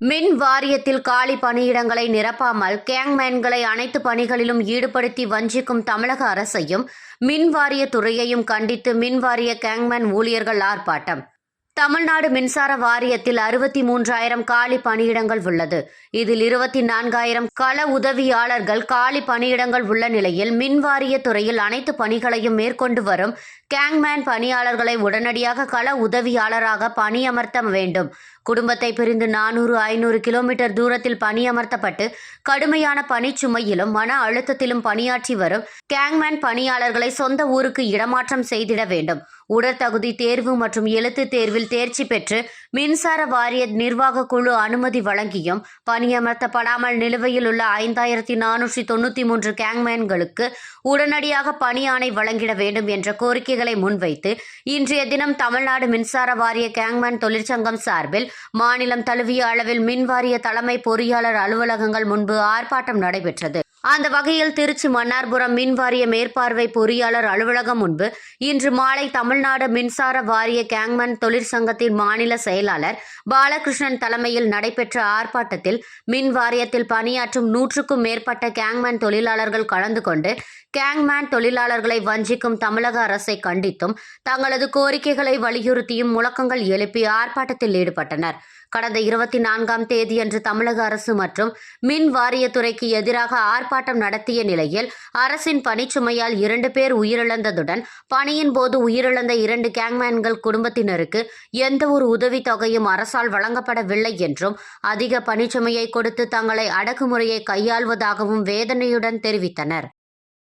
மின் வாரியத்தில் காலி பணியிடங்களை நிரப்பாமல் கேங்மேன்களை அனைத்து பணிகளிலும் ஈடுபடுத்தி வஞ்சிக்கும் தமிழக அரசையும் மின் வாரிய துறையையும் கண்டித்து மின் வாரிய கேங்மேன் ஊழியர்கள் ஆர்ப்பாட்டம். தமிழ்நாடு மின்சார வாரியத்தில் அறுபத்தி மூன்றாயிரம் காலி பணியிடங்கள் உள்ளது. இதில் இருபத்தி நான்காயிரம் கள உதவியாளர்கள் காலி பணியிடங்கள் உள்ள நிலையில் மின் வாரிய துறையில் அனைத்து பணிகளையும் மேற்கொண்டு வரும் கேங்மேன் பணியாளர்களை உடனடியாக கள உதவியாளராக பணியமர்த்த வேண்டும். குடும்பத்தை பிரிந்து நானூறு ஐநூறு கிலோமீட்டர் தூரத்தில் பணியமர்த்தப்பட்டு கடுமையான பணிச்சுமையிலும் மன அழுத்தத்திலும் பணியாற்றி வரும் கேங்மேன் பணியாளர்களை சொந்த ஊருக்கு இடமாற்றம் செய்திட வேண்டும். உடற்தகுதி தேர்வு மற்றும் எழுத்து தேர்வில் தேர்ச்சி பெற்று மின்சார வாரிய நிர்வாக குழு அனுமதி வழங்கியும் பணியமர்த்தப்படாமல் நிலுவையில் உள்ள ஐந்தாயிரத்தி நானூற்றி தொண்ணூற்றி மூன்று கேங்மேன்களுக்கு உடனடியாக பணி ஆணை வழங்கிட வேண்டும் என்ற கோரிக்கைகளை முன்வைத்து இன்றைய தினம் தமிழ்நாடு மின்சார வாரிய கேங்மேன் தொழிற்சங்கம் சார்பில் மாநிலம் தழுவிய அளவில் மின் வாரிய தலைமை பொறியாளர் அலுவலகங்கள் முன்பு ஆர்ப்பாட்டம் நடைபெற்றது. அந்த வகையில் திருச்சி மன்னார்புரம் மின் வாரிய மேற்பார்வை பொறியாளர் அலுவலகம் முன்பு இன்று மாலை தமிழ்நாடு மின்சார வாரிய கேங்மன் தொழிற்சங்கத்தின் மாநில செயலாளர் பாலகிருஷ்ணன் தலைமையில் நடைபெற்ற ஆர்ப்பாட்டத்தில் மின் வாரியத்தில் பணியாற்றும் நூற்றுக்கும் மேற்பட்ட கேங்மேன் தொழிலாளர்கள் கலந்து கொண்டு கேங்மேன் தொழிலாளர்களை வஞ்சிக்கும் தமிழக அரசை கண்டித்தும் தங்களது கோரிக்கைகளை வலியுறுத்தியும் முழக்கங்கள் எழுப்பி ஆர்ப்பாட்டத்தில் ஈடுபட்டனர். கடந்த இருபத்தி நான்காம் தேதியன்று தமிழக அரசு மற்றும் மின் வாரியத்துறைக்கு எதிராக ஆர்ப்பாட்டம் நடத்திய நிலையில் அரசின் பணிச்சுமையால் இரண்டு பேர் உயிரிழந்ததுடன் பணியின் போது உயிரிழந்த இரண்டு கேங்மேன்கள் குடும்பத்தினருக்கு எந்த ஒரு உதவித் தொகையும் அரசால் வழங்கப்படவில்லை என்றும் அதிக பணிச்சுமையை கொடுத்து தங்களை அடக்குமுறையை கையாள்வதாகவும் வேதனையுடன் தெரிவித்தனர்.